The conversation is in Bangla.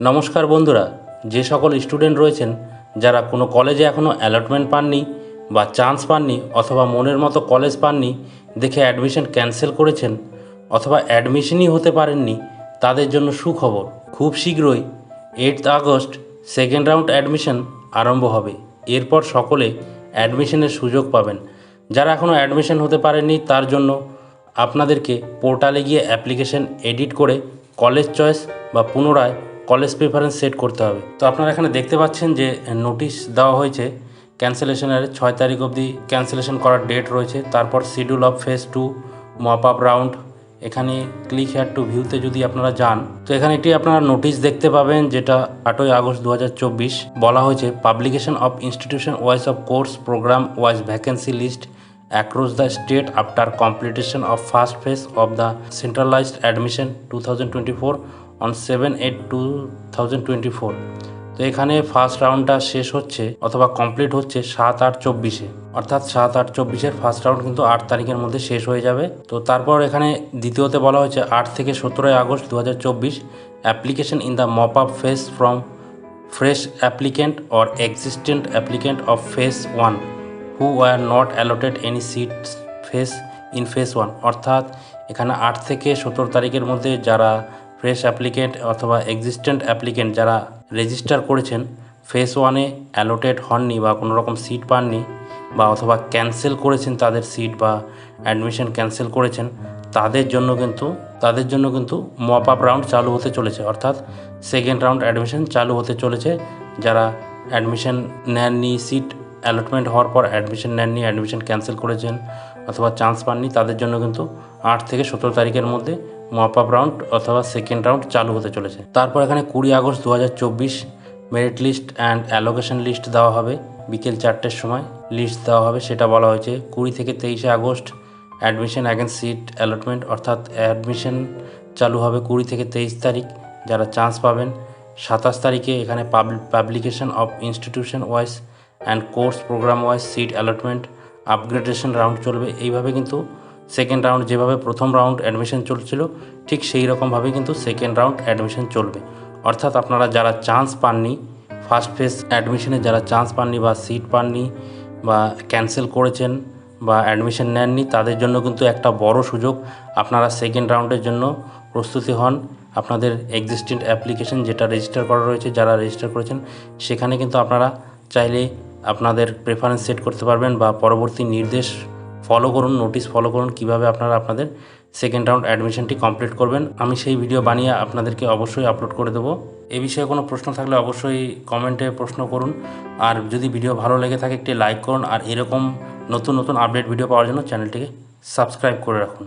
নমস্কার বন্ধুরা, যে সকল স্টুডেন্ট রয়েছেন, যারা কোনো কলেজে এখনও অ্যালটমেন্ট পাননি বা চান্স পাননি অথবা মনের মতো কলেজ পাননি, দেখে অ্যাডমিশন ক্যান্সেল করেছেন অথবা অ্যাডমিশনই হতে পারেননি, তাদের জন্য সুখবর। খুব শীঘ্রই eighth August second round admission আরম্ভ হবে। এরপর সকলে অ্যাডমিশনের সুযোগ পাবেন। যারা এখনও অ্যাডমিশন হতে পারেননি, তার জন্য আপনাদেরকে পোর্টালে গিয়ে অ্যাপ্লিকেশন এডিট করে কলেজ চয়েস বা পুনরায় কলেজ প্রেফারেন্স সেট করতে হবে। তো আপনারা এখানে দেখতে পাচ্ছেন যে নোটিশ দেওয়া হয়েছে ক্যান্সেলেশনের ছয় তারিখ অবধি ক্যান্সেলেশন করার ডেট রয়েছে। তারপর schedule of phase two mop up round এখানে ক্লিক হেয়ার টু ভিউতে যদি আপনারা যান, তো এখানে একটি আপনারা নোটিশ দেখতে পাবেন, যেটা আটই আগস্ট দু হাজার চব্বিশ বলা হয়েছে publication of institution wise of course programme wise vacancy list across the state after completion of first phase of the centralized admission 2024 on 7 8 2024 তো এখানে ফার্স্ট রাউন্ডটা শেষ হচ্ছে অথবা কমপ্লিট হচ্ছে সাত আট চব্বিশে। অর্থাৎ সাত আট চব্বিশের ফার্স্ট রাউন্ড কিন্তু আট তারিখের মধ্যে শেষ হয়ে যাবে। তো তারপর এখানে দ্বিতীয়তে বলা হয়েছে আট থেকে সতেরোই আগস্ট দু হাজার চব্বিশ application in the mop up phase from fresh applicant or existent applicant of phase one, who were not allotted any seat phase in phase one. অর্থাৎ এখানে আট থেকে সতেরো তারিখের মধ্যে যারা ফ্রেশ অ্যাপ্লিকেন্ট অথবা এক্সিস্টেন্ট অ্যাপ্লিকেন্ট যারা রেজিস্টার করেছেন ফেস ওয়ানে অ্যালোটেড হননি বা কোনো রকম সিট পাননি বা অথবা ক্যান্সেল করেছেন তাদের সিট বা অ্যাডমিশন ক্যান্সেল করেছেন, তাদের জন্য কিন্তু, তাদের জন্য কিন্তু মপ আপ রাউন্ড চালু হতে চলেছে। অর্থাৎ সেকেন্ড রাউন্ড অ্যাডমিশন চালু হতে চলেছে। যারা অ্যাডমিশন নেননি সিট অ্যালটমেন্ট হওয়ার পর অ্যাডমিশন নেননি অ্যাডমিশন ক্যান্সেল করেছেন অথবা চান্স পাননি, তাদের জন্য কিন্তু আট থেকে সতেরো তারিখের মধ্যে মপ আপ রাউন্ড অথবা সেকেন্ড রাউন্ড চালু হতে চলেছে। তারপর এখানে কুড়ি আগস্ট দু হাজার চব্বিশ merit list and allocation list দেওয়া হবে বিকেল চারটের সময়। লিস্ট দেওয়া হবে, সেটা বলা হয়েছে কুড়ি থেকে তেইশে August admission against seat allotment, অর্থাৎ অ্যাডমিশন চালু হবে কুড়ি থেকে তেইশ তারিখ। যারা চান্স পাবেন, সাতাশ তারিখে এখানে publication of institution wise and course programme wise seat allotment upgradation round চলবে। এইভাবে কিন্তু সেকেন্ড রাউন্ড যেভাবে প্রথম রাউন্ড অ্যাডমিশন চলছিল, ঠিক সেই রকমভাবে কিন্তু সেকেন্ড রাউন্ড অ্যাডমিশন চলবে। অর্থাৎ আপনারা যারা চান্স পাননি ফার্স্ট ফেজ অ্যাডমিশনে যারা চান্স পাননি বা সিট পাননি বা ক্যান্সেল করেছেন বা অ্যাডমিশন নেননি, তাদের জন্য কিন্তু একটা বড় সুযোগ। আপনারা সেকেন্ড রাউন্ডের জন্য প্রস্তুতি হন। আপনাদের এক্সিস্টেন্ট অ্যাপ্লিকেশন যেটা রেজিস্টার করা রয়েছে, যারা রেজিস্টার করেছেন, সেখানে কিন্তু আপনারা চাইলে আপনাদের প্রেফারেন্স সেট করতে পারবেন বা পরবর্তী নির্দেশ ফলো করুন নোটিশ ফলো করুন, কীভাবে আপনারা আপনাদের সেকেন্ড রাউন্ড অ্যাডমিশনটি কমপ্লিট করবেন। আমি সেই ভিডিও বানিয়ে আপনাদেরকে অবশ্যই আপলোড করে দেবো। এ বিষয়ে কোনো প্রশ্ন থাকলে অবশ্যই কমেন্টে প্রশ্ন করুন। আর যদি ভিডিও ভালো লেগে থাকে, একটি লাইক করুন। আর এরকম নতুন নতুন আপডেট ভিডিও পাওয়ার জন্য চ্যানেলটিকে সাবস্ক্রাইব করে রাখুন।